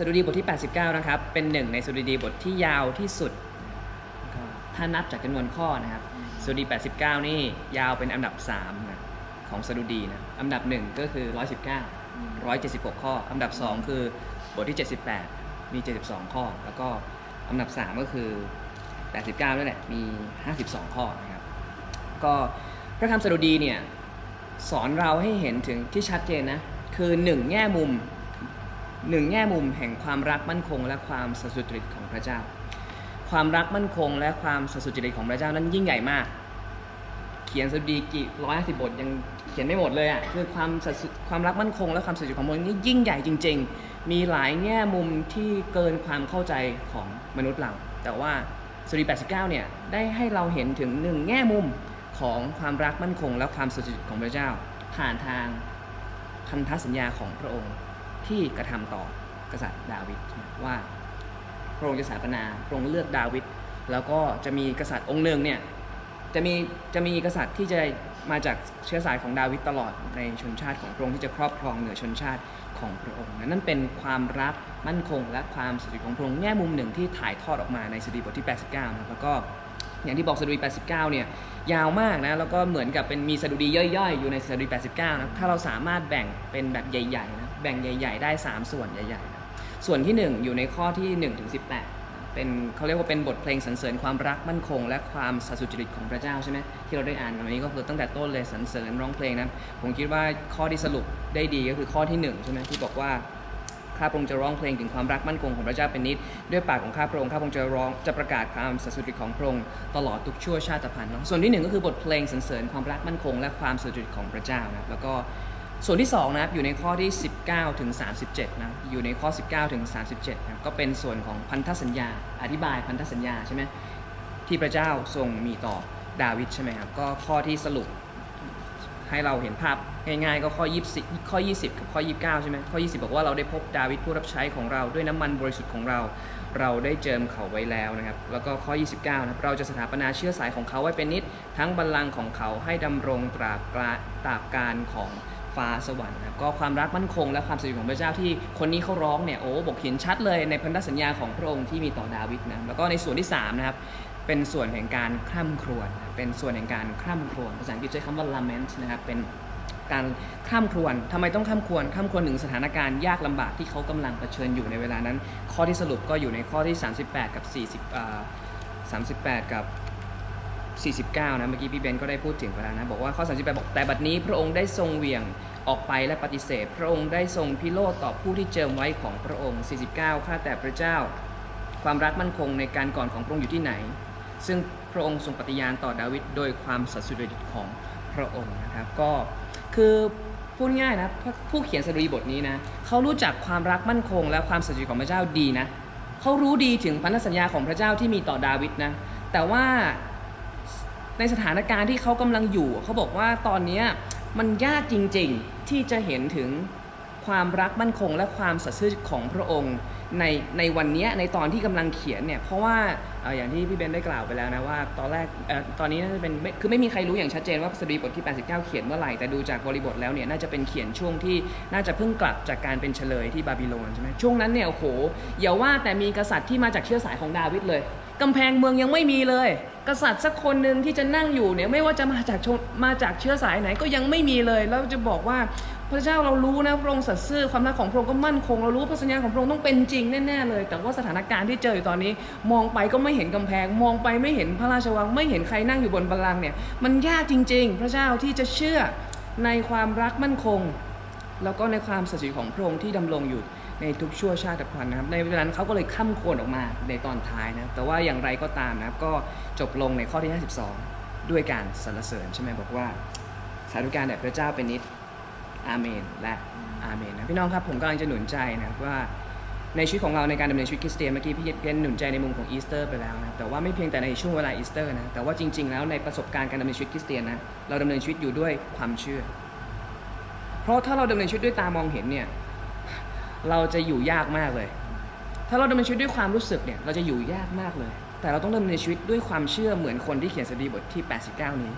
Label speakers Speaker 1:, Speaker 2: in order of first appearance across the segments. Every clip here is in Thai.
Speaker 1: สดุดีบทที่ 89 นะครับ เป็นหนึ่งในสดุดีบทที่ยาวที่สุด ถ้านับจากจำนวนข้อนะครับสดุดี 89 นี่ยาวเป็นอันดับ3นะของสดุดีนะ อันดับ 1 ก็คือ 119 176 ข้อ อันดับ 2 คือบทที่ 78 มี 72 ข้อ แล้วก็อันดับ 3 ก็คือ 89ด้วยแหละ มี 52 ข้อนะครับ ก็พระคำสดุดีเนี่ยสอนเราให้เห็นถึงที่ชัดเจนนะ คือหนึ่งแง่มุม หนึ่งแง่มุมแห่งความรักมั่นคง และความสัสุจริตของพระเจ้า ความรักมั่นคง และความสัสุจริตของพระเจ้านั้นยิ่งใหญ่มาก เขียนสดุดีกี่ร้อยสิบบทยังเขียนไม่หมดเลยอะ่ะคือความสัสความรักมั่นคง และความสัสุจริตของพระองค์นี่ยิ่งใหญ่จริง ๆ มีหลายแง่มุมที่เกินความเข้าใจของมนุษย์เราแต่ว่าสดุดี89เนี่ยได้ให้เราเห็นถึงหนึ่งแง่มุมของความรักมั่นคง และความสัสุจริตของพระเจ้า ผ่านทางพันธสัญญาของพระองค์ ที่กระทำต่อกษัตริย์ดาวิดว่าพระองค์จะสถาปนาพระองค์เลือกดาวิดแล้วก็จะมีกษัตริย์องค์หนึ่งเนี่ยจะมีจะมีกษัตริย์ที่จะมาจากเชื้อสายของดาวิดตลอดในชนชาติของพระองค์ที่จะครอบครองเหนือชนชาติของพระองค์นั่นเป็นความรักมั่นคงและความสุจริตของพระองค์แง่มุมหนึ่งที่ถ่ายทอดออกมาในสดุดีบทที่ 89นะแล้วก็อย่างที่บอกสดุดี89 เนี่ยยาวมากนะแล้วก็เหมือนกับเป็นมีสดุดีย่อยๆ อยู่ในสดุดี89นะถ้าเราสามารถแบ่งเป็นแบบใหญ่ๆนะ แบ่งใหญ่ ๆ ได้ 3 ส่วนใหญ่ๆ ส่วนที่ 1 อยู่ในข้อที่1ถึง18 เป็นเขาเรียกว่าเป็นบทเพลงสรรเสริญความรักมั่นคง และความสัตย์สุจริตของพระเจ้าใช่ไหมที่เราได้อ่านกันวันนี้ก็คือตั้งแต่ต้นเลยสรรเสริญร้องเพลงนะผมคิดว่าข้อที่สรุปได้ดีก็คือข้อที่1ใช่ไหมที่บอกว่าข้าพระองค์จะร้องเพลงถึงความรักมั่นคงของพระเจ้าเป็นนิด ด้วยปากของข้าพระองค์ข้าพระองค์จะร้องจะประกาศความสัตย์สุจริตของพระองค์ตลอดทุกชั่วชาติพันธุ์เนาะส่วนที่หนึ่งก็คือบทเพลงสรรเสริญความรักมั่นคง และความสัตย์สุจริตของพระเจ้านะแล้วก็ ส่วนที่2นะครับอยู่ในข้อที่ 19ถึง37นะอยู่ในข้อ 19ถึง37นะครับก็เป็นส่วนของพันธสัญญา อธิบายพันธสัญญาใช่ไหมที่พระเจ้าทรงมีต่อดาวิดใช่ไหมครับก็ข้อที่สรุปให้เราเห็นภาพง่ายๆก็ข้อ 20 ข้อ 20 กับข้อ 29 ใช่ไหมข้อ 20 บอกว่าเราได้พบดาวิดผู้รับใช้ของเราด้วยน้ำมันบริสุทธิ์ของเรา เราได้เจิมเขาไว้แล้วนะครับ แล้วก็ข้อ 29 นะครับเราจะสถาปนาเชื้อสายของเขาไว้เป็นนิด ทั้งบัลลังก์ของเขาให้ดำรงตราบตราบการของ ฟ้าสวรรค์นะครับก็ความรักมั่นคงและความสัตย์สุจริของพระเจ้าที่คนนี้เขาร้องเนี่ยโอ้บอกเห็นชัดเลยในพันธสัญญาของพระองค์ที่มีต่อดาวิดนะแล้วก็ในส่วนที่3นะครับเป็นส่วนแห่งการคร่ำครวญนเป็นส่วนแห่งการคร่ำครวญภาษาอังกฤษใช้คำว่า lament นะครับเป็นการคร่ำครวญทำไมต้องคร่ำครวญคร่ำครวญถึงสถานการณ์ยากลำบากที่เขากำลังเผชิญอยู่ในเวลานั้น ข้อที่สรุปก็อยู่ในข้อที่ 38 กับ 40อ่า38 กับ 49 นะ เมื่อกี้พี่เบนก็ได้พูดถึงไปแล้วนะ บอกว่าข้อ 38 บอกแต่บัดนี้พระองค์ได้ทรงเวียง ออกไปและปฏิเสธ พระองค์ได้ทรงพิโรธต่อผู้ที่เจิมไว้ของพระองค์ 49 ข้าแต่พระเจ้า ความรักมั่นคงในการก่อนของพระองค์อยู่ที่ไหน ซึ่งพระองค์ทรงปฏิญาณต่อดาวิดโดยความสัตย์สุจริตของพระองค์นะครับ ก็คือพูดง่ายนะผู้เขียนสดุดีบทนี้นะเขารู้จักความรักมั่นคง และความสัตย์สุจริตของพระเจ้าดีนะเขารู้ดีถึงพันธสัญญาของพระเจ้าที่มีต่อดาวิดนะแต่ว่าในสถานการณ์ที่เขากำลังอยู่เขาบอกว่าตอนนี้มันยากจริง ๆ ที่จะเห็นถึงความรักมั่นคงและความสัตย์ซื่อของพระองค์ในในวันนี้ในตอนที่กำลังเขียนเนี่ยเพราะว่าออย่างที่พี่เบนได้กล่าวไปแล้วนะว่าตอนแรกอตอนนี้น่าจะเป็นคือไม่มีใครรู้อย่างชัดเจนว่าสดุดีบทที่ 89 เขียนเมื่อไหร่แต่ดูจากบริบทแล้วเนี่ยน่าจะเป็นเขียนช่วงที่น่าจะเพิ่งกลับจากการเป็นเฉลยที่บาบิโลนใช่ไหมช่วงนั้นเนี่ยโอ้โหอย่าว่าแต่มีกษัตริย์ที่มาจากเชื้อสายของดาวิดเลย กำแพงเมืองยังไม่มีเลย กษัตริย์สักคนหนึ่งที่จะนั่งอยู่เนี่ยไม่ว่าจะมาจากชนมาจากเชื้อสายไหนก็ยังไม่มีเลยแล้วจะบอกว่าพระเจ้าเรารู้นะพระองค์สัตย์ซื่อความรักของพระองค์ก็มั่นคงเรารู้พระสัญญาของพระองค์ต้องเป็นจริงแน่ๆเลย แต่ว่าสถานการณ์ที่เจออยู่ตอนนี้ มองไปก็ไม่เห็นกำแพง มองไปไม่เห็นพระราชวัง ไม่เห็นใครนั่งอยู่บนบัลลังก์เนี่ยมันยากจริง ๆ พระเจ้าที่จะเชื่อในความรักมั่นคง แล้วก็ในความสัตย์จริตของพระองค์ที่ดำรงอยู่ ในทุกชั่วชาติพันธุ์นะครับ ในเวลานั้นเขาก็เลยข้ามโคนออกมาในตอนท้ายนะครับ แต่ว่าอย่างไรก็ตามนะครับ ก็จบลงในข้อที่ 52 ด้วยการสรรเสริญใช่ไหมบอกว่า สาธุการแด่พระเจ้าเป็นนิดอาเมน และอาเมนนะพี่น้องครับผมกำลังจะหนุนใจนะครับว่าในชีวิตของเราในการดำเนินชีวิตคริสเตียนเมื่อกี้พี่เพียนหนุนใจในมุมของอีสเตอร์ไปแล้วนะแต่ว่าไม่เพียงแต่ในช่วงเวลาอีสเตอร์นะแต่ว่าจริง ๆ แล้วในประสบการณ์การดำเนินชีวิตคริสเตียนนะเราดำเนินชีวิตอยู่ด้วยความเชื่อ เพราะถ้าเราดำเนินชีวิตด้วยตามองเห็นเนี่ย เราจะอยู่ยากมากเลย ถ้าเราดำเนินชีวิตด้วยความรู้สึกเนี่ยเราจะอยู่ยากมากเลย แต่เราต้องดำเนินชีวิตด้วยความเชื่อเหมือนคนที่เขียนสดีบทที่ 89 นี้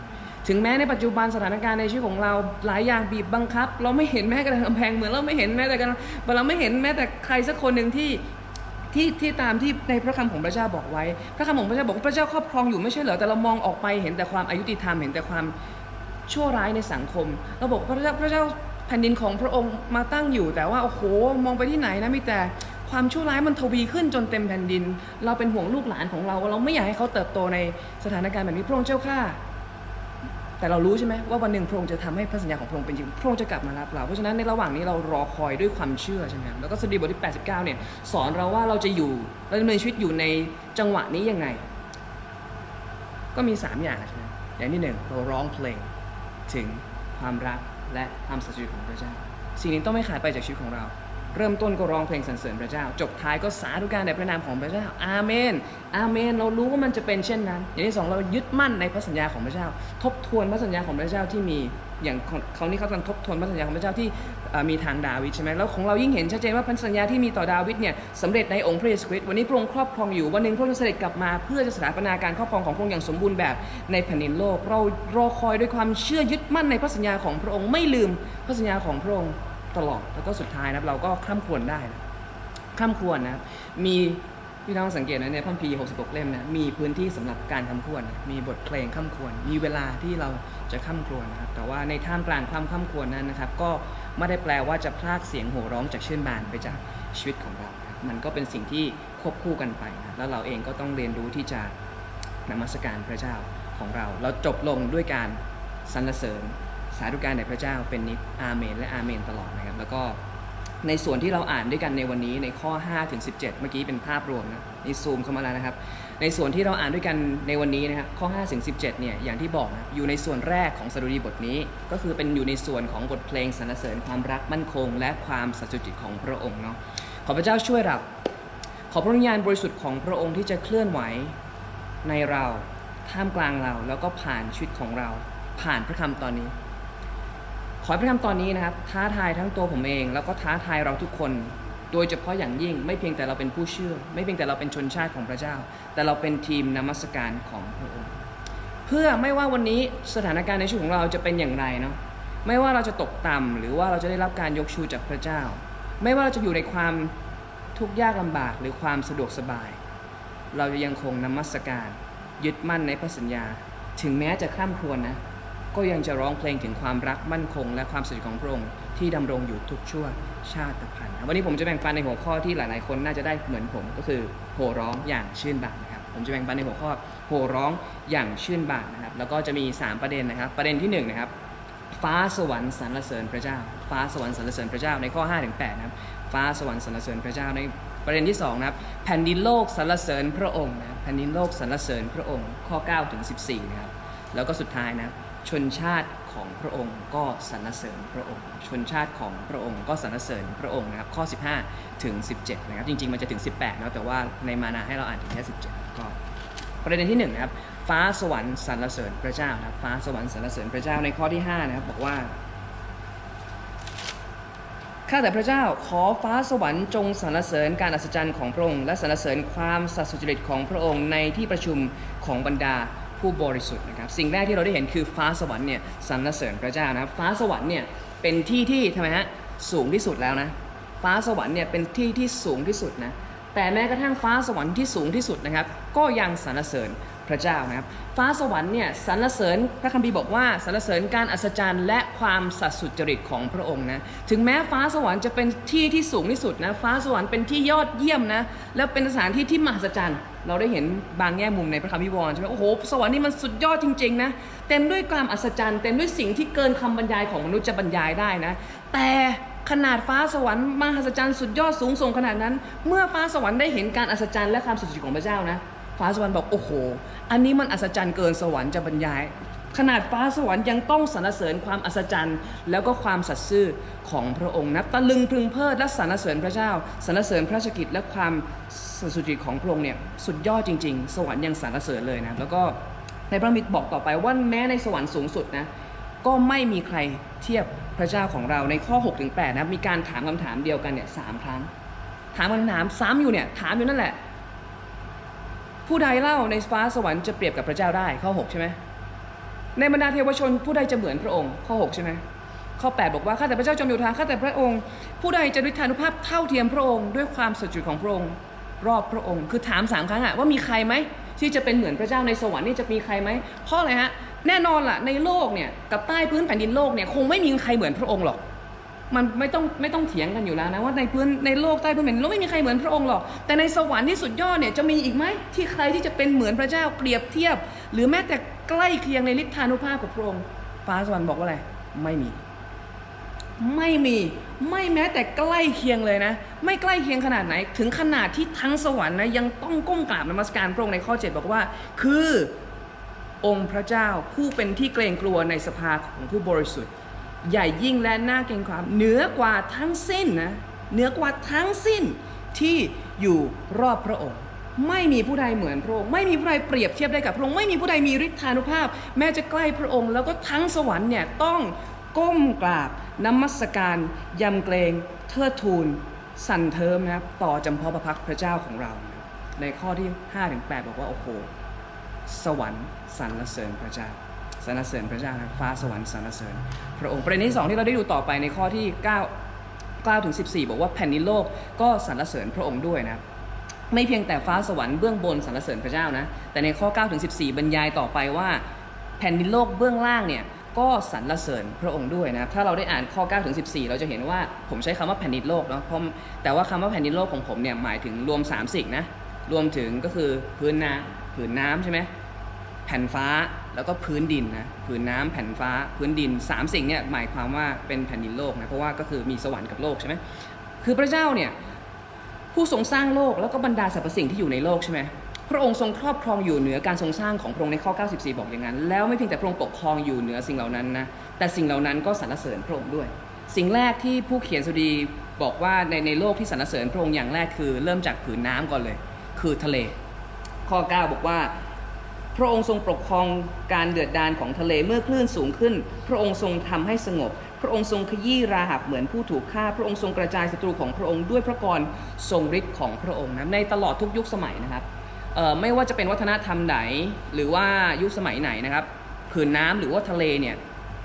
Speaker 1: ถึงแม้ในปัจจุบันสถานการณ์ในชีวิตของเราหลายอย่างบีบบังคับ เราไม่เห็นแม้กระทั่งกำแพงเหมือนเราไม่เห็นแม้แต่กันเราไม่เห็นแม้แต่ใครสักคนหนึ่งที่ที่ที่ตามที่ในพระคำของพระเจ้าบอกไว้ พระคำของพระเจ้าบอกว่าพระเจ้าครอบครองอยู่ไม่ใช่เหรอ แต่เรามองออกไปเห็นแต่ความอายุติธรรม เห็นแต่ความชั่วร้ายในสังคม เราบอกพระเจ้าพระเจ้า ผ่นดินของพระองค์มาตั้งอยู่ แต่ว่าโอ้โหมองไปที่ไหนนะมีแต่ความชั่วร้ายมันทวีขึ้นจนเต็มแผ่นดิน เราเป็นห่วงลูกหลานของเรา เราไม่อยากให้เขาเติบโตในสถานการณ์แบบนี้พระองค์เจ้าข้าแต่เรารู้ใช่ไหมว่าวันหนึ่งพระองค์จะทำให้พระสัญญาของพระองค์เป็นจริงพระองค์จะกลับมารับเราเพราะฉะนั้นในระหว่างนี้เรารอคอยด้วยความเชื่อใช่ไหมแล้วก็สดุดีบทที่ 89 เนี่ยสอนเราว่าเราจะอยู่เราดำเนินชีวิตอยู่ในจังหวะนี้ยังไง ก็มี 3 อย่างใช่ไหมอย่างที่หนึ่งเราร้องเพลงถึงความรัก และคำสัจจของพระเจ้า สิ่งนี้ต้องไม่ขาดไปจากชีวิตของเรา เริ่มต้นก็ร้องเพลงสรรเสริญพระเจ้า จบท้ายก็สาธุการในพระนามของพระเจ้า อาเมน อาเมน เรารู้ว่ามันจะเป็นเช่นนั้น อย่างที่สองเรายึดมั่นในพระสัญญาของพระเจ้า ทบทวนพระสัญญาของพระเจ้าที่มี อย่างเขานี่เขากำลังทบทวนพระสัญญาของพระเจ้าที่มีทางดาวิดใช่ไหมแล้วของเรายิ่งเห็นชัดเจนว่าพันธสัญญาที่มีต่อดาวิดเนี่ยสำเร็จในองค์พระเยซูคริสต์วันนี้พระองค์ครอบครองอยู่วันหนึ่งพระองค์จะเสด็จกลับมาเพื่อจะสถาปนาการครอบครองของพระองค์อย่างสมบูรณ์แบบในแผ่นดินโลก เรารอคอยด้วยความเชื่อยึดมั่นในพระสัญญาของพระองค์ไม่ลืมพระสัญญาของพระองค์ตลอดแล้วก็สุดท้ายนะเราก็คร่ำครวญได้นะคร่ำครวญนะมี พี่น้องสังเกตนะในพระคัมภี66 เล่มนะมีพื้นที่สำหรับการคำควญนมีบทเพลงคำควญมีเวลาที่เราจะคำควญนะครับแต่ว่าในท่ามกลางความคำควญนั้นนะครับ ก็ไม่ได้แปลว่าจะพลากเสียงโห่ร้องจากชื่นบานไปจากชีวิตของเราครับมันก็เป็นสิ่งที่ควบคู่กันไปนะแล้วเราเองก็ต้องเรียนรู้ที่จะนมัสการพระเจ้าของเรา เราจบลงด้วยการสรรเสริญสาธุการในพระเจ้าเป็นนิจอาเมน และอาเมนตลอดนะครับแล้วก็ ในส่วนที่เราอ่านด้วยกันในวันนี้ในข้อ5ถึง17 เมื่อกี้เป็นภาพรวมนะนี่ซูมเข้ามาแล้วนะครับ ในส่วนที่เราอ่านด้วยกันในวันนี้นะครับข้อ5ถึง17 เนี่ยอย่างที่บอกนะอยู่ในส่วนแรกของสดุดีบทนี้ ก็คือเป็นอยู่ในส่วนของบทเพลงสรรเสริญความรักมั่นคง และความสัตย์สุจิตของพระองค์เนาะขอพระเจ้าช่วยเราขอพระวิญญาณบริสุทธิ์ของพระองค์ที่จะเคลื่อนไหวในเราท่ามกลางเราแล้วก็ผ่านชีวิตของเรา ผ่านพระคำตอนนี้ อให้พระคำตอนนี้นะครับ ท้าทายทั้งตัวผมเอง แล้วก็ท้าทายเราทุกคน โดยเฉพาะอย่างยิ่งไม่เพียงแต่เราเป็นผู้เชื่อ ไม่เพียงแต่เราเป็นชนชาติของพระเจ้า แต่เราเป็นทีมนมัสการของพระองค์เพื่อไม่ว่าวันนี้สถานการณ์ในชีวิตของเราจะเป็นอย่างไรเนาะไม่ว่าเราจะตกต่ำหรือว่าเราจะได้รับการยกชูจากพระเจ้า ไม่ว่าเราจะอยู่ในความทุกข์ยากลำบากหรือความสะดวกสบาย เราจะยังคงนมัสการ ยึดมั่นในพระสัญญา ถึงแม้จะข้ามครวญนะ ก็ยังจะร้องเพลงถึงความรักมั่นคง และความสุขของพระองค์ที่ดำรงอยู่ทุกชั่วชาติพันธุ์วันนี้ผมจะแบ่งปันในหัวข้อที่หลายๆ คนน่าจะได้เหมือนผมก็คือโห่ร้องอย่างชื่นบานนะครับผมจะแบ่งปันในหัวข้อโห่ร้องอย่างชื่นบานนะครับแล้วก็จะมี 3 ประเด็นนะครับ ประเด็นที่1นนะครับฟ้าสวรรค์สรรเสริญพระเจ้า ฟ้าสวรรค์สรรเสริญพระเจ้าในข้อ5ถึง8นะครับฟ้าสวรรค์สรรเสริญพระเจ้าในประเด็นที่2นะครับแผ่นดินโลกสรรเสริญพระองค์นะแผ่นดินโลกสรรเสริญพระองค์ข้อ9ถึง14นะครับแล้วก็สุดท้ายนะครับ ชนชาติของพระองค์ก็สรรเสริญพระองค์ ชนชาติของพระองค์ก็สรรเสริญพระองค์นะครับข้อ 15 ถึง 17 นะครับ จริง ๆ มันจะถึง 18นะแต่ว่าในมานาให้เราอ่านถึงแค่17 ก็ ประเด็นที่1นะครับฟ้าสวรรค์สรรเสริญพระเจ้านะครับฟ้าสวรรค์สรรเสริญพระเจ้าในข้อที่5นะครับบอกว่าข้าแต่พระเจ้าขอฟ้าสวรรค์จงสรรเสริญการอัศจรรย์ของพระองค์และสรรเสริญความสัตย์สุจริตของพระองค์ในที่ประชุมของบรรดา ผู้บริสุทธิ์นะครับสิ่งแรกที่เราได้เห็นคือฟ้าสวรรค์เนี่ยสรรเสริญพระเจ้านะครับฟ้าสวรรค์เนี่ยเป็นที่ที่ทำไมฮะสูงที่สุดแล้วนะฟ้าสวรรค์เนี่ยเป็นที่ที่สูงที่สุดนะแต่แม้กระทั่งฟ้าสวรรค์ที่สูงที่สุดนะครับก็ยังสรรเสริญพระเจ้านะครับฟ้าสวรรค์เนี่ยสรรเสริญพระคัมภีร์บอกว่าสรรเสริญการอัศจรรย์และความสัตย์สุจริตของพระองค์นะถึงแม้ฟ้าสวรรค์จะเป็นที่ที่สูงที่สุดนะฟ้าสวรรค์เป็นที่ยอดเยี่ยมนะแล้วเป็นสถานที่ที่มหัศจรรย์ เราได้เห็นบางแง่มุมในพระคัมภีร์วรใช่ไหมโอ้โหสวรรค์นี่มันสุดยอดจริงๆนะเต็มด้วยความอัศจรรย์เต็มด้วยสิ่งที่เกินคำบรรยายของมนุษย์จะบรรยายได้นะ แต่ขนาดฟ้าสวรรค์มหัศจรรย์สุดยอดสูงส่งขนาดนั้น เมื่อฟ้าสวรรค์ได้เห็นการอัศจรรย์และความสุดยอดของพระเจ้านะฟ้าสวรรค์บอกโอ้โห อันนี้มันอัศจรรย์เกินสวรรค์จะบรรยาย ขนาดฟ้าสวรรค์ยังต้องสรรเสริญความอัศจรรย์ แล้วก็ความสัตย์ซื่อของพระองค์นะตะลึงพึงเพลิดและสรรเสริญพระเจ้าสรรเสริญพระชกิจและความส,สุจริตของพระองค์เนี่ยสุดยอดจริง ๆ สวรรค์ยังสรรเสริญเลยนะแล้วก็ในพระมิตรบอกต่อไปว่าแม้ในสวรรค์สูงสุดนะก็ไม่มีใครเทียบพระเจ้าของเราในข้อ6ถึง8นะมีการถามคำถามเดียวกันเนี่ยสามครั้ง ถามคำถามซ้ำอยู่เนี่ยถามอยู่นั่นแหละ ผู้ใดเล่าในฟ้าสวรรค์จะเปรียบกับพระเจ้าได้ข้อ 6 ใช่ไหม ในบรรดาเทวชนผู้ใดจะเหมือนพระองค์ข้อ6ใช่ไหมข้อ 8 บอกว่าข้าแต่พระเจ้าจอมอยู่ทางข้าแต่พระองค์ ผู้ใดจะฤทธานุภาพเท่าเทียมพระองค์ด้วยความสัจจุของพระองค์ รอบพระองค์ คือถามสามครั้งอะว่ามีใครไหมที่จะเป็นเหมือนพระเจ้าในสวรรค์นี่จะมีใครไหมเพราะอะไรฮะแน่นอนล่ะในโลกเนี่ยกับใต้พื้นแผ่นดินโลกเนี่ยคงไม่มีใครเหมือนพระองค์หรอกมันไม่ต้องไม่ต้องเถียงกันอยู่แล้วนะว่าในพื้นในโลกใต้พื้นแผ่นดินโลกไม่มีใครเหมือนพระองค์หรอกแต่ในสวรรค์ที่สุดยอดเนี่ยจะมีอีกไหมที่ใครที่จะเป็นเหมือนพระเจ้าเปรียบเทียบ หรือแม้แต่ ใกล้เคียงในฤทธานุภาพกับพระองค์ฟ้าสวรรค์บอกว่าอะไร ไม่มี ไม่มี ไม่แม้แต่ใกล้เคียงเลยนะ ไม่ใกล้เคียงขนาดไหน ถึงขนาดที่ทั้งสวรรค์นะยังต้องก้มกราบนมัสการพระองค์ในข้อ 7 บอกว่า คือองค์พระเจ้าผู้เป็นที่เกรงกลัวในสภาของผู้บริสุทธิ์ ใหญ่ยิ่งและน่าเกรงขามเหนือกว่าทั้งสิ้นนะเหนือกว่าทั้งสิ้นที่อยู่รอบพระองค์ ไม่มีผู้ใดเหมือนพระองค์ไม่มีผู้ใดเปรียบเทียบได้กับพระองค์ไม่มีผู้ใดมีฤทธานุภาพ แม้จะใกล้พระองค์ แล้วก็ทั้งสวรรค์เนี่ยต้องก้มกราบนมัสการยำเกรงเทิดทูนสั่นเทิมนะครับต่อจำเพาะพระพักพระเจ้าของเรา ในข้อที่5ถึง8บอกว่าโอ้โหสวรรค์สรรเสริญพระเจ้าสรรเสริญพระเจ้านะฟ้าสวรรค์สรรเสริญ พระองค์ประเด็นที่สองที่เราได้ดูต่อไปในข้อที่ 9 9ถึง14 บอกว่าแผ่นดินโลกก็สรรเสริญพระองค์ด้วยนะครับ ไม่เพียงแต่ฟ้าสวรรค์เบื้องบนสรรเสริญพระเจ้านะ แต่ในข้อ9ถึง14 บรรยายต่อไปว่า แผ่นดินโลกเบื้องล่างเนี่ยก็สรรเสริญพระองค์ด้วยนะถ้าเราได้อ่านข้อ9ถึง14 เราจะเห็นว่าผมใช้คำว่าแผ่นดินโลกเนาะเพราะแต่ว่าคำว่าแผ่นดินโลกของผมเนี่ยหมายถึงรวม 3 สิ่งนะรวมถึงก็คือพื้นน้ำผืนน้ำใช่ไหมแผ่นฟ้าแล้วก็พื้นดินนะผืนน้ำแผ่นฟ้าพื้นดินสามสิ่งเนี่ยหมายความว่าเป็นแผ่นดินโลกนะเพราะว่าก็คือมีสวรรค์กับโลกใช่ไหมคือพระเจ้าเนี่ย ผู้ทรงสร้างโลกแล้วก็บรรดาสรรพสิ่งที่อยู่ในโลกใช่ไหมพระองค์ทรงครอบครองอยู่เหนือการทรงสร้างของพระองค์ในข้อ 94 บอกอย่างนั้น แล้วไม่เพียงแต่พระองค์ปกครองอยู่เหนือสิ่งเหล่านั้นนะแต่สิ่งเหล่านั้นก็สรรเสริญพระองค์ด้วย สิ่งแรกที่ผู้เขียนสุดีบอกว่าในในโลกที่สรรเสริญพระองค์อย่างแรกคือ เริ่มจากผืนน้ำก่อนเลย คือทะเล ข้อ 9 บอกว่า พระองค์ทรงปกครองการเดือดดาลของทะเลเมื่อคลื่นสูงขึ้น พระองค์ทรงทำให้สงบ พระองค์ทรงขยี้ราหับเหมือนผู้ถูกฆ่า พระองค์ทรงกระจายศัตรูของพระองค์ด้วยพระกรทรงฤทธิ์ของพระองค์นะในตลอดทุกยุคสมัยนะครับไม่ว่าจะเป็นวัฒนธรรมไหนหรือว่ายุคสมัยไหนนะครับผืนน้ำหรือว่าทะเลเนี่ย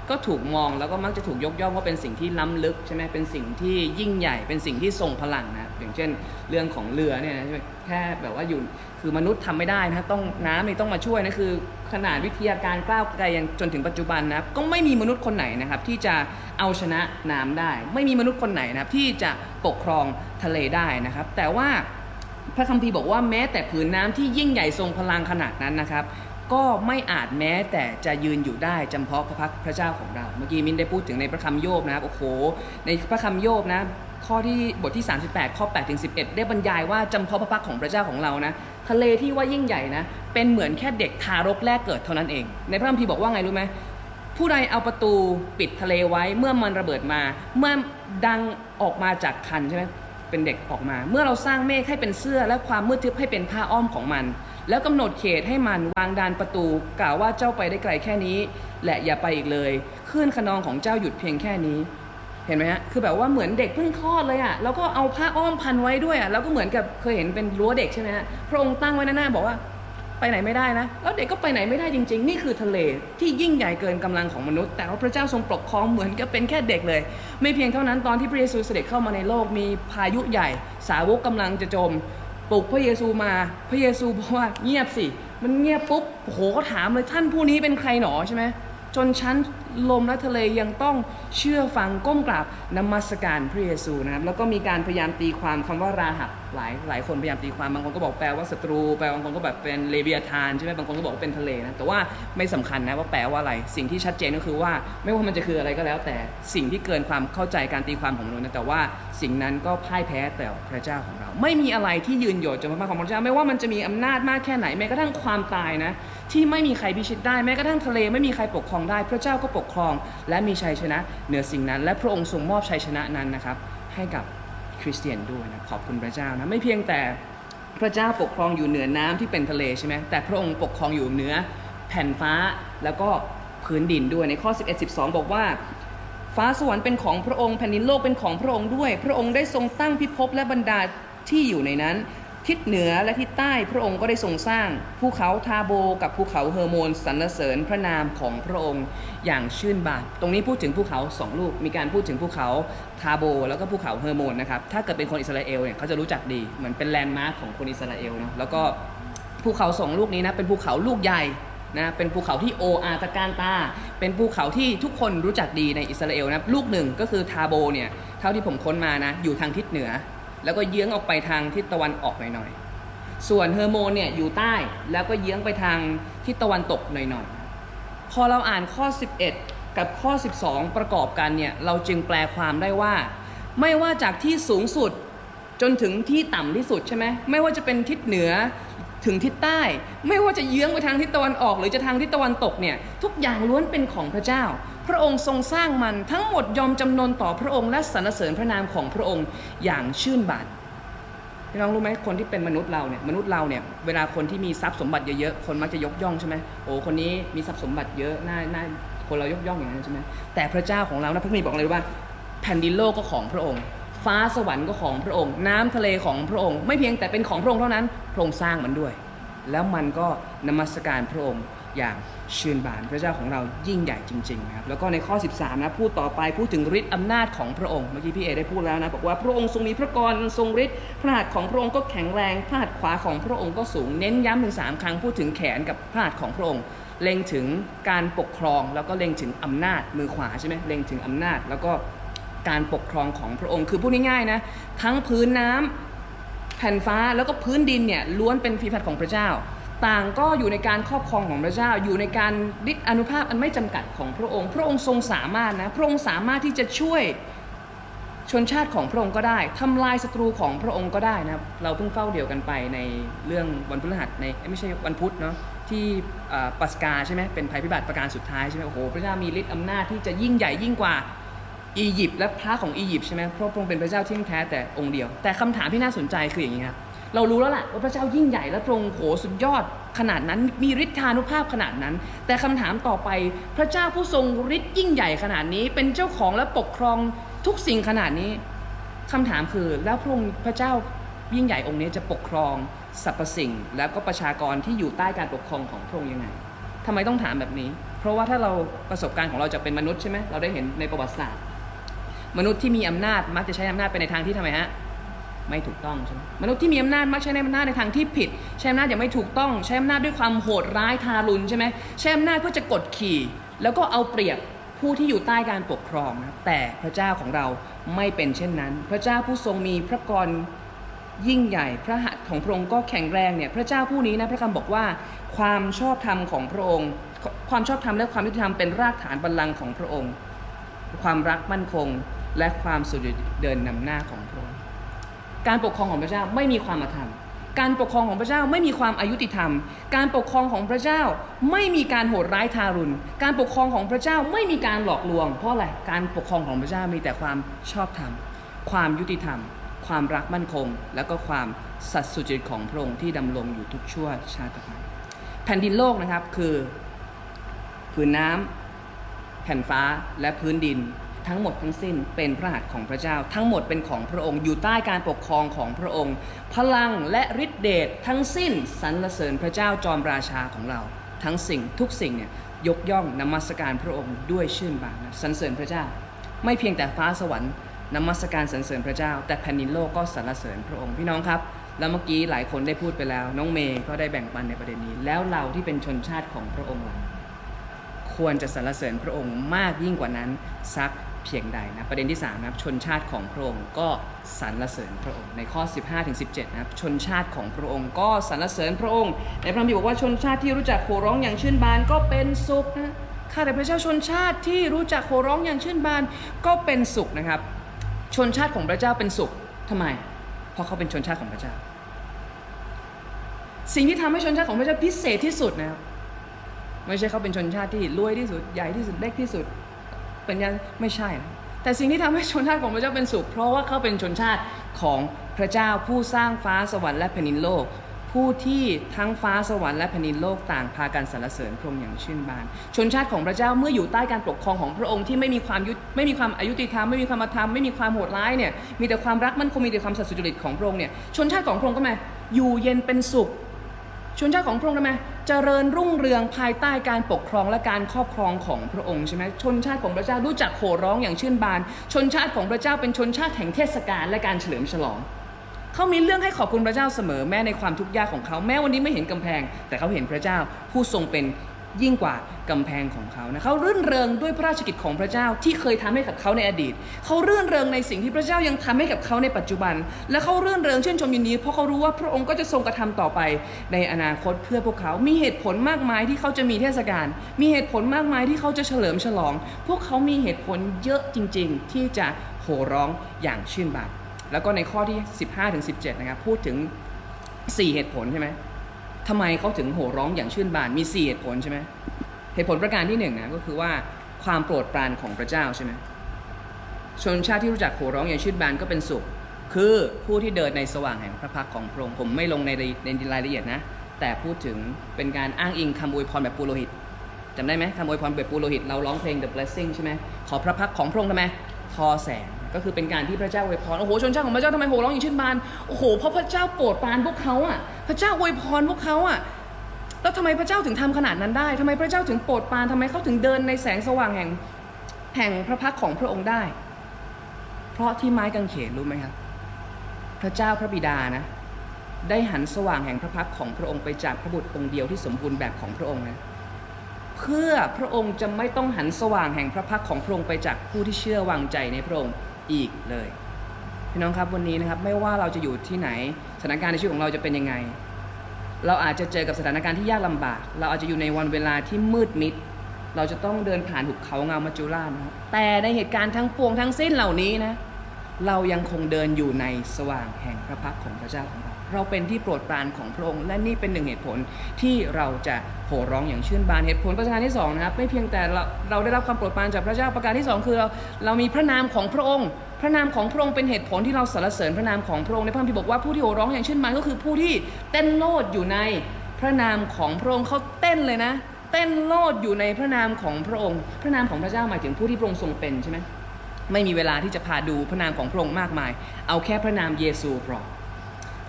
Speaker 1: ก็ถูกมองแล้วก็มักจะถูกยกย่องว่าเป็นสิ่งที่ล้ำลึกใช่ไหมเป็นสิ่งที่ยิ่งใหญ่เป็นสิ่งที่ทรงพลังนะ อย่างเช่น เรื่องของเรือเนี่ยนะแค่แบบว่าอยู่คือมนุษย์ทำไม่ได้นะต้องน้ำนี่ต้องมาช่วยนะคือ ขนาดวิทยาการกล้าวไกลยังจนถึงปัจจุบันนะครับก็ไม่มีมนุษย์คนไหนนะครับ ที่จะเอาชนะน้ำได้ ไม่มีมนุษย์คนไหนนะครับที่จะปกครองทะเลได้นะครับ แต่ว่าพระคัมภีร์บอกว่าแม้แต่ผืนน้ำที่ยิ่งใหญ่ทรงพลังขนาดนั้นนะครับ ก็ไม่อาจแม้แต่จะยืนอยู่ได้จำเพาะพระพักพระเจ้าของเรา เมื่อกี้มินได้พูดถึงในพระคำโยบนะครับโอ้โหในพระคำโยบนะ ข้อที่บทที่ 38 ข้อ8ถึง11 ได้บรรยายว่าจำเพาะพระพักของพระเจ้าของเรานะ ทะเลที่ว่ายิ่งใหญ่นะ เป็นเหมือนแค่เด็กทารกแรกเกิดเท่านั้นเอง ในพระคัมภีร์บอกว่าไงรู้ไหมผู้ใดเอาประตูปิดทะเลไว้เมื่อมันระเบิดมา เมื่อดังออกมาจากคันใช่ไหมเป็นเด็กออกมา เมื่อเราสร้างเมฆให้เป็นเสื้อและความมืดทึบให้เป็นผ้าอ้อมของมัน แล้วกำหนดเขตให้มันวางดานประตู กล่าวว่าเจ้าไปได้ไกลแค่นี้ และอย่าไปอีกเลยคลื่นขนองของเจ้าหยุดเพียงแค่นี้ เห็นไหมฮะ คือแบบว่าเหมือนเด็กเพิ่งคลอดเลยอะ่ะ แล้วก็เอาผ้าอ้อมพันไว้ด้วยอะ่ะ แล้วก็เหมือนกับเคยเห็นเป็นรั้วเด็กใช่ไหมฮะ พระองค์ตั้งไว้หน้าบอกว่าไปไหนไม่ได้นะ แล้วเด็กก็ไปไหนไม่ได้จริง ๆ นี่คือทะเลที่ยิ่งใหญ่เกินกำลังของมนุษย์ แต่ว่าพระเจ้าทรงปกครองเหมือนกับเป็นแค่เด็กเลย ไม่เพียงเท่านั้นตอนที่พระเยซูเสด็จเข้ามาในโลกมีพายุใหญ่ สาวกกำลังจะจม ปลุกพระเยซูมา พระเยซูบอกว่าเงียบสิ มันเงียบปุ๊บโอ้โหก็ถามเลยท่านผู้นี้เป็นใครหนอใช่ไหม จนชั้น ลมและทะเลยังต้องเชื่อฟังก้มกราบนมัสการพระเยซูนะครับแล้วก็มีการพยายามตีความคำว่าราหับ หลายหลายคนพยายามตีความบางคนก็บอกแปลว่าศัตรูแปลบางคนก็แบบเป็นเลเบียทานใช่ไหมบางคนก็บอกว่าเป็นทะเลนะแต่ว่าไม่สำคัญนะว่าแปลว่าอะไรสิ่งที่ชัดเจนก็คือว่า ไม่ว่ามันจะคืออะไรก็แล้ว แต่สิ่งที่เกินความเข้าใจการตีความของมนุษย์นะแต่ว่าสิ่งนั้นก็พ่ายแพ้แต่พระเจ้าของเรา ไม่มีอะไรที่ยืนหยดจนพระพักตร์ของพระเจ้า ไม่ว่ามันจะมีอำนาจมากแค่ไหนแม้กระทั่งความตายนะ ที่ไม่มีใครพิชิตได้แม้กระทั่งทะเลไม่มีใครปกครองได้ พระเจ้าก็ปกครอง และมีชัยชนะเหนือสิ่งนั้น และพระองค์ทรงมอบชัยชนะนั้นนะครับให้กับ ริสเตียนด้วยนะขอบคุณพระเจ้านะไม่เพียงแต่พระเจ้าปกครองอยู่เหนือน้ำที่เป็นทะเลใช่ไหมแต่พระองค์ปกครองอยู่เหนือแผ่นฟ้าแล้วก็พื้นดินด้วยในข้อ 11 12 บอกว่า ฟ้าสวรรค์เป็นของพระองค์แผ่นดินโลกเป็นของพระองค์ด้วย พระองค์ได้ทรงตั้งพิภพและบรรดาที่อยู่ในนั้น ทิศเหนือและทิศใต้พระองค์ก็ได้ทรงสร้างภูเขาทาโบกับภูเขาเฮอร์โมนสรรเสริญพระนามของพระองค์อย่างชื่นบานตรงนี้พูดถึงภูเขาสองลูกมีการพูดถึงภูเขาทาโบ แล้วก็ภูเขาเฮอร์โมนนะครับถ้าเกิดเป็นคนอิสราเอลเนี่ยเขาจะรู้จักดีเหมือนเป็นแลนด์มาร์คของคนอิสราเอลเนาะแล้วก็ภูเขาสองลูกนี้นะเป็นภูเขาลูกใหญ่นะเป็นภูเขาที่โออาตะการตา เป็นภูเขาที่ทุกคนรู้จักดีในอิสราเอลนะลูกหนึ่งก็คือทาโบเนี่ยเท่าที่ผมค้นมานะอยู่ทางทิศเหนือ แล้วก็เยื้องออกไปทางทิศตะวันออกหน่อยๆ ส่วนเฮอร์โมนเนี่ยอยู่ใต้แล้วก็เยื้องไปทางทิศตะวันตกหน่อยๆ พอเราอ่านข้อ 11 กับข้อ 12 ประกอบกันเนี่ยเราจึงแปลความได้ว่า ไม่ว่าจากที่สูงสุดจนถึงที่ต่ำที่สุดใช่ไหมไม่ว่าจะเป็นทิศเหนือถึงทิศใต้ ไม่ว่าจะเยื้องไปทางทิศตะวันออก หรือจะทางทิศตะวันตกเนี่ยทุกอย่างล้วนเป็นของพระเจ้า พระองค์ทรงสร้างมันทั้งหมดยอมจำนนต่อพระองค์และสรรเสริญพระนามของพระองค์อย่างชื่นบานพี่น้องรู้ไหมคนที่เป็นมนุษย์เราเนี่ยมนุษย์เราเนี่ยเวลาคนที่มีทรัพย์สมบัติเยอะๆคนมักจะยกย่องใช่ไหมโอ้คนนี้มีทรัพย์สมบัติเยอะน่าน่าคนเรายกย่องอย่างนั้นใช่ไหมแต่พระเจ้าของเรานะพระคัมภีร์บอกเลยว่า แผ่นดินโลกก็ของพระองค์ ฟ้าสวรรค์ก็ของพระองค์ น้ำทะเลของพระองค์ ไม่เพียงแต่เป็นของพระองค์เท่านั้นพระองค์สร้างมันด้วย แล้วมันก็นมัสการพระองค์ อย่างชื่นบานพระเจ้าของเรายิ่งใหญ่จริงๆนะครับแล้วก็ในข้อ 13นะพูดต่อไปพูดถึงฤทธิ์อำนาจของพระองค์เมื่อกี้พี่เอได้พูดแล้วนะบอกว่าพระองค์ทรงมีพระกรทรงฤทธิ์พระหัตถ์ของพระองค์ก็แข็งแรงพระหัตถ์ขวาของพระองค์ก็สูงเน้นย้ำถึงสามครั้งพูดถึงแขนกับพระหัตถ์ของพระองค์เล็งถึงการปกครองแล้วก็เล็งถึงอำนาจมือขวาใช่ไหมเล็งถึงอำนาจ แล้วก็การปกครองของพระองค์คือพูดง่ายๆนะทั้งพื้นน้ำแผ่นฟ้าแล้วก็พื้นดินเนี่ยล้วนเป็นฝีพระหัตถ์ของพระเจ้า ต่างก็อยู่ในการครอบครองของพระเจ้า อยู่ในการฤทธิอนุภาพอันไม่จำกัดของพระองค์ พระองค์ทรงสามารถนะพระองค์สามารถที่จะช่วยชนชาติของพระองค์ก็ได้ทำลายศัตรูของพระองค์ก็ได้นะเราเพิ่งเฝ้าเดียวกันไปในเรื่องวันพฤหัสในไม่ใช่วันพุธเนาะที่ปัสกาใช่ไหมเป็นภัยพิบัติประการสุดท้ายใช่ไหมโอ้โหพระเจ้ามีฤทธิ์อำนาจที่จะยิ่งใหญ่ยิ่งกว่าอียิปต์และพระของอียิปต์ใช่ไหมเพราะพระองค์เป็นพระเจ้าที่แท้แต่องค์เดียว แต่คำถามที่น่าสนใจคืออย่างนี้ครับ เรารู้แล้วล่ะว่าพระเจ้ายิ่งใหญ่และพระองค์โหสุดยอดขนาดนั้นมีฤทธานุภาพขนาดนั้น แต่คำถามต่อไป พระเจ้าผู้ทรงฤทธิ์ยิ่งใหญ่ขนาดนี้ เป็นเจ้าของและปกครองทุกสิ่งขนาดนี้คำถามคือแล้วพระองค์พระเจ้ายิ่งใหญ่องค์นี้จะปกครองสรรพสิ่ง แล้วก็ประชากรที่อยู่ใต้การปกครองของพระองค์ยังไงทำไมต้องถามแบบนี้ เพราะว่าถ้าเราประสบการณ์ของเราจะเป็นมนุษย์ใช่ไหมเราได้เห็นในประวัติศาสตร์ มนุษย์ที่มีอำนาจมักจะใช้อำนาจไปในทางที่ทำไมฮะ ไม่ถูกต้องใช่ไหมมนุษย์ที่มีอำนาจมักใช้อำนาจในทางที่ผิด ใช้อำนาจอย่างไม่ถูกต้อง ใช้อำนาจด้วยความโหดร้ายทารุณใช่ไหมใช้อำนาจเพื่อจะกดขี่ แล้วก็เอาเปรียบผู้ที่อยู่ใต้การปกครองนะแต่พระเจ้าของเราไม่เป็นเช่นนั้น พระเจ้าผู้ทรงมีพระกรยิ่งใหญ่พระหัตถ์ของพระองค์ก็แข็งแรงเนี่ยพระเจ้าผู้นี้นะพระคำบอกว่า ความชอบธรรมของพระองค์ ความชอบธรรมและความยุติธรรมเป็นรากฐานบัลลังก์ของพระองค์ ความรักมั่นคง และความสุจริตเดินนำหน้าของพระองค์ การปกครองของพระเจ้าไม่มีความอาธรรม การปกครองของพระเจ้าไม่มีความอายุติธรรม การปกครองของพระเจ้าไม่มีการโหดร้ายทารุณ การปกครองของพระเจ้าไม่มีการหลอกลวง เพราะอะไร การปกครองของพระเจ้ามีแต่ความชอบธรรม ความยุติธรรม ความรักมั่นคง แล้วก็ความสัตย์สุจริตของพระองค์ที่ดำรงอยู่ทุกชั่วชาติแผ่นดินโลกนะครับคือพื้นน้ำแผ่นฟ้าและพื้นดิน ทั้งหมดทั้งสิ้นเป็นพระหัตถ์ของพระเจ้า ทั้งหมดเป็นของพระองค์ อยู่ใต้การปกครองของพระองค์ พลังและฤทธิเดชทั้งสิ้นสรรเสริญพระเจ้าจอมราชาของเรา ทั้งสิ่งทุกสิ่งเนี่ยยกย่องนมัสการพระองค์ด้วยชื่นบานสรรเสริญพระเจ้า ไม่เพียงแต่ฟ้าสวรรค์นมัสการสรรเสริญพระเจ้า แต่แผ่นดินโลกก็สรรเสริญพระองค์พี่น้องครับ แล้วเมื่อกี้หลายคนได้พูดไปแล้ว น้องเมย์ก็ได้แบ่งปันในประเด็นนี้ แล้วเราที่เป็นชนชาติของพระองค์ควรจะสรรเสริญพระองค์มากยิ่งกว่านั้นสัก เพียงใดนะประเด็นที่3นะครับชนชาติของพระองค์ก็สรรเสริญพระองค์ในข้อ 15ถึง17นะครับชนชาติของพระองค์ก็สรรเสริญพระองค์ ในพระคัมภีร์บอกว่าชนชาติที่รู้จักโหร้องอย่างชื่นบานก็เป็นสุขนะข้าแต่พระเจ้าชนชาติที่รู้จักโหร้องอย่างชื่นบานก็เป็นสุขนะครับ ชนชาติของพระเจ้าเป็นสุขทำไม เพราะเขาเป็นชนชาติของพระเจ้า สิ่งที่ทำให้ชนชาติของพระเจ้าพิเศษที่สุดนะครับไม่ใช่เขาเป็นชนชาติที่รวยที่สุดใหญ่ที่สุดเล็กที่สุด เป็นยันไม่ใช่นะแต่สิ่งที่ทำให้ชนชาติของพระเจ้าเป็นสุข เพราะว่าเขาเป็นชนชาติของพระเจ้าผู้สร้างฟ้าสวรรค์และแผ่นดินโลก ผู้ที่ทั้งฟ้าสวรรค์และแผ่นดินโลกต่างพากันสรรเสริญพระองค์อย่างชื่นบาน ชนชาติของพระเจ้าเมื่ออยู่ใต้การปกครองของพระองค์ที่ไม่มีความยุติไม่มีความอายุติธรรมไม่มีความธรรมไม่มีความโหดร้ายเนี่ยมีแต่ความรักมันคงมีแต่ความสัตย์สุจริตของพระองค์เนี่ยชนชาติของพระองค์ก็มาอยู่เย็นเป็นสุข ชนชาติของพระองค์ทำไมเจริญรุ่งเรืองภายใต้การปกครองและการครอบครองของพระองค์ใช่ไหมชนชาติของพระเจ้ารู้จักโห่ร้องอย่างชื่นบาน ชนชาติของพระเจ้าเป็นชนชาติแห่งเทศกาลและการเฉลิมฉลองเขามีเรื่องให้ขอบคุณพระเจ้าเสมอแม้ในความทุกข์ยากของเขาแม้วันนี้ไม่เห็นกำแพง แต่เขาเห็นพระเจ้าผู้ทรงเป็น ยิ่งกว่ากำแพงของเขานะเขารื่นเริงด้วยพระราชกิจของพระเจ้าที่เคยทำให้กับเขาในอดีต เขารื่นเริงในสิ่งที่พระเจ้ายังทำให้กับเขาในปัจจุบัน และเขารื่นเริงชื่นชมยินดีเพราะเขารู้ว่าพระองค์ก็จะทรงกระทำต่อไปในอนาคตเพื่อพวกเขา มีเหตุผลมากมายที่เขาจะมีเทศกาล มีเหตุผลมากมายที่เขาจะเฉลิมฉลอง พวกเขามีเหตุผลเยอะจริง ๆ ที่จะโห่ร้องอย่างชื่นบานแล้วก็ในข้อที่ 15ถึง17 นะครับ พูดถึง 4 เหตุผลใช่ไหม ทำไมเขาถึงโห่ร้องอย่างชื่นบานมี4เหตุผลใช่ไหมเหตุผลประการที่1นงนะก็คือว่าความโปรดปรานของพระเจ้าใช่ไหมชนชาติที่รู้จักโห่ร้องอย่างชื่นบานก็เป็นสุข คือผู้ที่เดินในสว่างแห่งพระพักของพระองค์ผมไม่ลงในในรายละเอียดนะ แต่พูดถึงเป็นการอ้างอิงคำอวยพรแบบปุโรหิตจำได้ไหมคำอวยพรแบบปุโรหิตเราร้องเพลง The Blessing ใช่ไหมขอพระพักของพระองค์ทำไมทอแสง ก็คือเป็นการที่พระเจ้าอวยพรโอ้โหชนชาติของพระเจ้าทำไมโห่ร้องอย่างชื่นบานโอ้โหเพราะพระเจ้าโปรดปรานพวกเขาอะพระเจ้าอวยพรพวกเขาอะแล้วทำไมพระเจ้าถึงทำขนาดนั้นได้ทำไมพระเจ้าถึงโปรดปรานทำไมเขาถึงเดินในแสงสว่างแห่งแห่งพระพักของพระองค์ได้ เพราะที่ไม้กางเขนรู้ไหมครับพระเจ้าพระบิดานะได้หันสว่างแห่งพระพักของพระองค์ไปจากพระบุตรองค์เดียวที่สมบูรณ์แบบของพระองค์นะเพื่อพระองค์จะไม่ต้องหันสว่างแห่งพระพักของพระองค์ไปจากผู้ที่เชื่อวางใจในพระองค์ อีกเลยพี่น้องครับวันนี้นะครับไม่ว่าเราจะอยู่ที่ไหนสถานการณ์ในชีวิตของเราจะเป็นยังไง เราอาจจะเจอกับสถานการณ์ที่ยากลำบาก เราอาจจะอยู่ในวันเวลาที่มืดมิด เราจะต้องเดินผ่านหุบเขาเงามัจจุราชนะครับแต่ในเหตุการณ์ทั้งปวงทั้งสิ้นเหล่านี้นะ เรายังคงเดินอยู่ในสว่างแห่งพระพักของพระเจ้าของเรา เราเป็นที่โปรดปรานของพระองค์ และนี่เป็นหนึ่งเหตุผลที่เราจะโห่ร้องอย่างชื่นบานเหตุผลประการที่สองนะครับไม่เพียงแต่เราเราได้รับความโปรดปรานจากพระเจ้าประการที่สองคือเราเรามีพระนามของพระองค์ พระนามของพระองค์เป็นเหตุผลที่เราสรรเสริญพระนามของพระองค์ในพระคัมภีร์บอกว่าผู้ที่โห่ร้องอย่างชื่นบานก็คือผู้ที่เต้นโลดอยู่ในพระนามของพระองค์เขาเต้นเลยนะ เต้นโลดอยู่ในพระนามของพระองค์ พระนามของพระเจ้าหมายถึงผู้ที่พระองค์ทรงเป็นใช่ไหม ไม่มีเวลาที่จะพาดูพระนามของพระองค์มากมาย เอาแค่พระนามเยซูพอ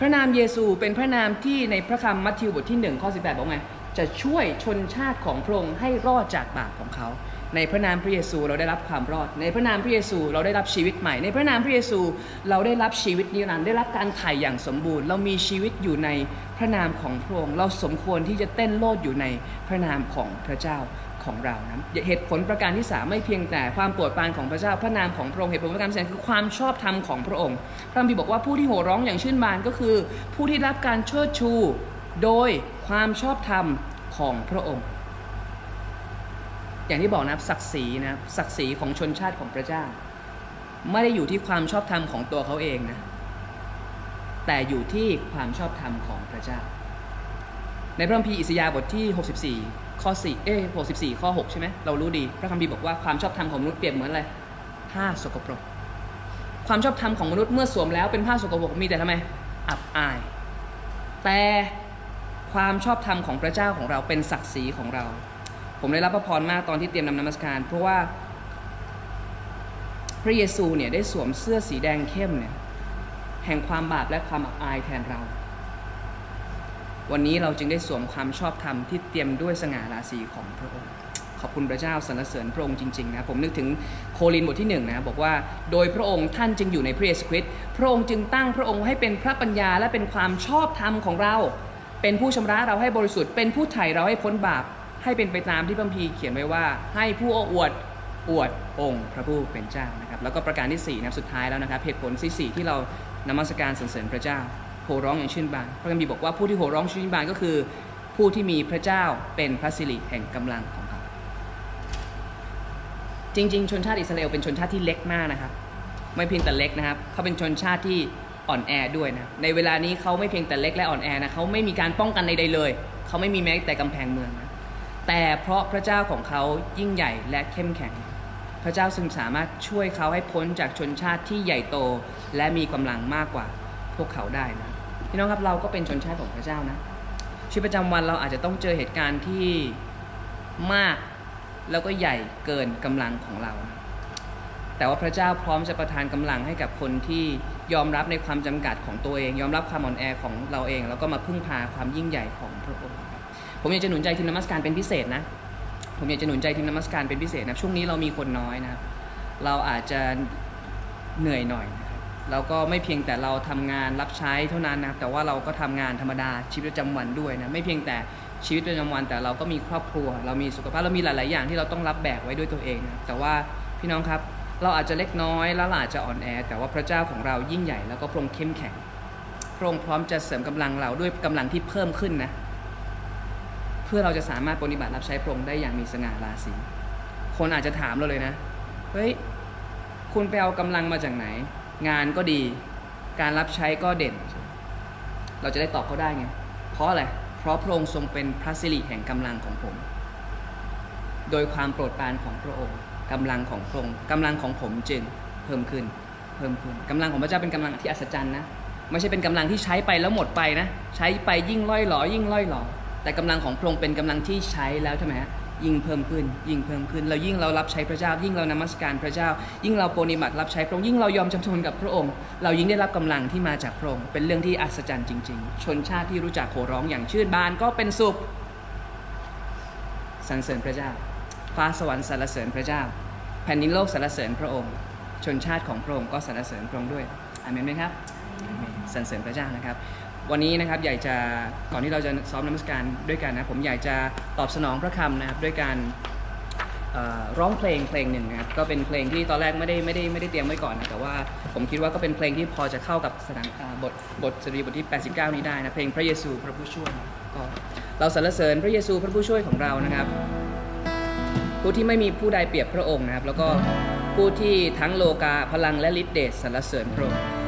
Speaker 1: พระนามเยซูเป็นพระนามที่ในพระคำมัทธิวบทที่1ข้อ18บอกไงจะช่วยชนชาติของพระองค์ให้รอดจากบาปของเขา ในพระนามพระเยซูเราได้รับความรอด ในพระนามพระเยซูเราได้รับชีวิตใหม่ ในพระนามพระเยซูเราได้รับชีวิตนิรันดร์ได้รับการไถ่อย่างสมบูรณ์ เรามีชีวิตอยู่ในพระนามของพระองค์เราสมควรที่จะเต้นโลดอยู่ในพระนามของพระเจ้า ของเรานะเหตุผลประการที่สามไม่เพียงแต่ความโปรดปรานของพระเจ้าพระนามของพระองค์เหตุผลประการที่สามคือความชอบธรรมของพระองค์ พระคัมภีร์บอกว่าผู้ที่โห่ร้องอย่างชื่นบานก็คือ ผู้ที่รับการเชิดชู โดยความชอบธรรมของพระองค์ อย่างที่บอกนะศักดิ์ศรีนะศักดิ์ศรีของชนชาติของพระเจ้า ไม่ได้อยู่ที่ความชอบธรรมของตัวเขาเองนะแต่อยู่ที่ความชอบธรรมของพระเจ้า ในพระคัมภีร์อิสยาห์บทที่ 64 ข้อ4เอ้64 ข้อ 6 ใช่ไหมเรารู้ดี พระคัมภีร์บอกว่าความชอบธรรมของมนุษย์เปรียบเหมือนอะไรผ้าสกปรก ความชอบธรรมของมนุษย์เมื่อสวมแล้วเป็นผ้าสกปรกมีแต่ทำไม อับอาย แต่ความชอบธรรมของพระเจ้าของเราเป็นศักดิ์ศรีของเรา ผมได้รับพระพรมากตอนที่เตรียมนำนมัสการ เพราะว่าพระเยซูเนี่ยได้สวมเสื้อสีแดงเข้มเนี่ยแห่งความบาปและความอับอายแทนเรา วันนี้เราจึงได้สวมความชอบธรรมที่เตรียมด้วยสง่าราศีของพระองค์ ขอบคุณพระเจ้าสรรเสริญพระองค์จริงๆนะผมนึกถึงโคลินบทที่หนึ่งนะบอกว่าโดยพระองค์ท่านจึงอยู่ในพระเยซูคริสต์พระองค์จึงตั้งพระองค์ให้เป็นพระปัญญาและเป็นความชอบธรรมของเรา เป็นผู้ชำระเราให้บริสุทธิ์เป็นผู้ไถ่เราให้พ้นบาปให้เป็นไปตามที่พระคัมภีเขียนไว้ว่า ให้ผู้อวดอวดองค์ พระผู้เป็นเจ้านะครับแล้วก็ประการที่สี่นะสุดท้ายแล้วนะครับเหตุผลที่สี่ที่เรานมัสการสรรเสริญพระเจ้า โห่ร้องอย่างชื่นบาน พระคัมภีร์บอกว่าผู้ที่โห่ร้องชื่นบานก็คือ ผู้ที่มีพระเจ้าเป็นพระสิริแห่งกำลังของเขาจริง ๆ ชนชาติอิสราเอลเป็นชนชาติที่เล็กมากนะครับ ไม่เพียงแต่เล็กนะครับ เขาเป็นชนชาติที่อ่อนแอด้วยนะ ในเวลานี้เขาไม่เพียงแต่เล็กและอ่อนแอนะเขาไม่มีการป้องกันใดๆเลย เขาไม่มีแม้แต่กำแพงเมืองนะแต่เพราะพระเจ้าของเขายิ่งใหญ่และเข้มแข็ง พระเจ้าซึ่งสามารถช่วยเขาให้พ้นจากชนชาติที่ใหญ่โต และมีกำลังมากกว่าพวกเขาได้นะ พี่น้องครับเราก็เป็นชนชาติของพระเจ้านะชีวิตประจำวันเราอาจจะต้องเจอเหตุการณ์ที่มากแล้วก็ใหญ่เกินกำลังของเรา แต่ว่าพระเจ้าพร้อมจะประทานกำลังให้กับคนที่ยอมรับในความจำกัดของตัวเอง ยอมรับความอ่อนแอของเราเอง แล้วก็มาพึ่งพาความยิ่งใหญ่ของพระองค์ผมอยากจะหนุนใจทีมนมัสการเป็นพิเศษนะ ผมอยากจะหนุนใจทีมนมัสการเป็นพิเศษนะช่วงนี้เรามีคนน้อยนะเราอาจจะเหนื่อยหน่อยนะ เราก็ไม่เพียงแต่เราทำงานรับใช้เท่านั้นนะครับแต่ว่าเราก็ทำงานธรรมดาชีวิตประจำวันด้วยนะไม่เพียงแต่ชีวิตประจำวัน แต่เราก็มีครอบครัว เรามีสุขภาพเรามีหลาย ๆ อย่างที่เราต้องรับแบกไว้ด้วยตัวเองนะแต่ว่าพี่น้องครับเราอาจจะเล็กน้อยแล้วอาจจะอ่อนแอ แต่ว่าพระเจ้าของเรายิ่งใหญ่แล้วก็พระองค์เข้มแข็งพระองค์พร้อมจะเสริมกำลังเราด้วยกำลังที่เพิ่มขึ้นนะเพื่อเราจะสามารถปฏิบัติรับใช้พระองค์ได้อย่างมีสง่าราศีคนอาจจะถามเราเลยนะเฮ้ยคุณไปเอากำลังมาจากไหน งานก็ดี การรับใช้ก็เด่น เราจะได้ตอบเขาได้ไง เพราะอะไร เพราะพระองค์ทรงเป็นพระสิริแห่งกำลังของผม โดยความโปรดปรานของพระองค์กำลังของพระองค์กำลังของผมจึงเพิ่มขึ้น เพิ่มขึ้นกำลังของพระเจ้าเป็นกำลังที่อัศจรรย์นะ ไม่ใช่เป็นกำลังที่ใช้ไปแล้วหมดไปนะ ใช้ไปยิ่งล่อยหลอยิ่งล่อยหลอแต่กำลังของพระองค์เป็นกำลังที่ใช้แล้วใช่ไหมฮะ ยิ่งเพิ่มขึ้น ยิ่งเพิ่มขึ้น เรายิ่งเรารับใช้พระเจ้า ยิ่งเรานมัสการพระเจ้า ยิ่งเราปฏิบัติรับใช้พระองค์ยิ่งเรายอมจำนนกับพระองค์ เรายิ่งได้รับกำลังที่มาจากพระองค์เป็นเรื่องที่อัศจรรย์จริง ๆ ชนชาติที่รู้จักโห่ร้องอย่างชื่นบานก็เป็นสุขสรรเสริญพระเจ้า ฟ้าสวรรค์สรรเสริญพระเจ้า แผ่นดินโลกสรรเสริญพระองค์ ชนชาติของพระองค์ก็สรรเสริญพระองค์ด้วยอเมนไหมครับอเมนสรรเสริญพระเจ้านะครับ วันนี้นะครับอยากจะก่อนที่เราจะซ้อมนมัสการด้วยกันนะผมอยากจะตอบสนองพระคำนะครับด้วยการร้องเพลงเพลงหนึ่งนะครับก็เป็นเพลงที่ตอนแรกไม่ได้ไม่ได้ไม่ได้เตรียมไว้ก่อนนะแต่ว่าผมคิดว่าก็เป็นเพลงที่พอจะเข้ากับสถานบทบทสตรีบทที่ 89 นี้ได้นะเพลงพระเยซูพระผู้ช่วยก็เราสรรเสริญพระเยซูพระผู้ช่วยของเรานะครับผู้ที่ไม่มีผู้ใดเปรียบพระองค์นะครับแล้วก็ผู้ที่ทั้งโลกาพลังและฤทธิเดชสรรเสริญพระองค์